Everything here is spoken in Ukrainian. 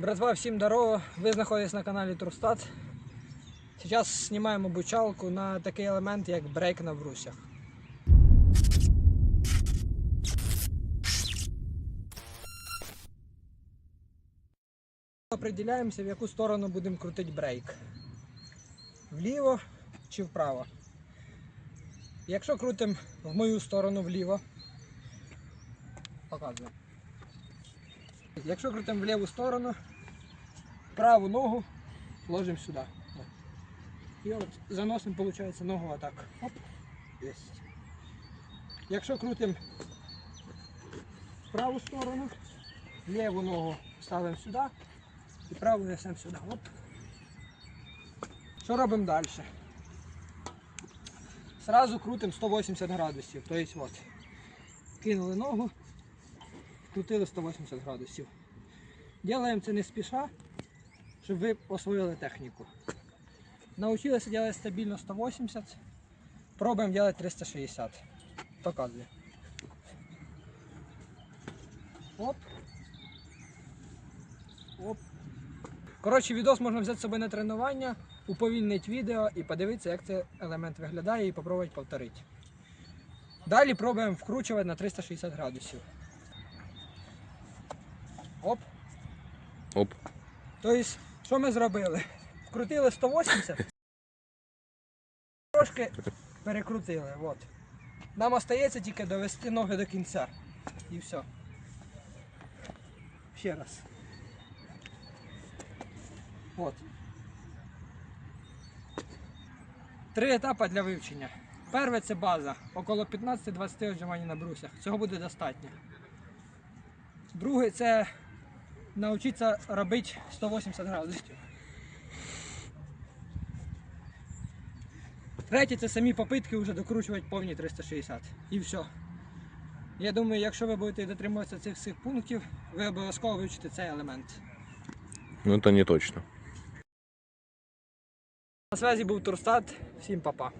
Братва, всім здорово! Ви знаходитесь на каналі Турстат. Зараз знімаємо обучалку на такий елемент, як брейк на брусях. Определяємося, в яку сторону будемо крутити брейк. Вліво чи вправо. Якщо крутимо в мою сторону вліво, показую. Якщо крутимо в ліву сторону, праву ногу ложимо сюди. І от заносимо, виходить, ногу отак. Оп. Єсть. Якщо крутимо в праву сторону, ліву ногу ставимо сюди і праву несемо сюди. Оп. Що робимо далі? Сразу крутимо 180 градусів. Тобто от. Кинули ногу, крутили 180 градусів. Делаємо це не спіша, щоб ви освоїли техніку. Научилися робити стабільно 180, пробуємо робити 360. Показую. Оп. Оп. Коротше, відос можна взяти з собою на тренування, уповільнити відео і подивитися, як цей елемент виглядає і спробувати повторити. Далі пробуємо вкручувати на 360 градусів. Оп. Оп. Тобто, що ми зробили? Вкрутили 180, трошки перекрутили. От. Нам остається тільки довести ноги до кінця. І все. Ще раз. От. Три етапи для вивчення. Перше це база. Около 15-20 отжимань на брусях. Цього буде достатньо. Друге це навчитися робити 180 градусів. Третє це самі попитки вже докручувати повні 360. І все. Я думаю, якщо ви будете дотримуватися цих всіх пунктів, ви обов'язково вивчите цей елемент. Ну это не точно. На связі був Турстат. Всім па-па.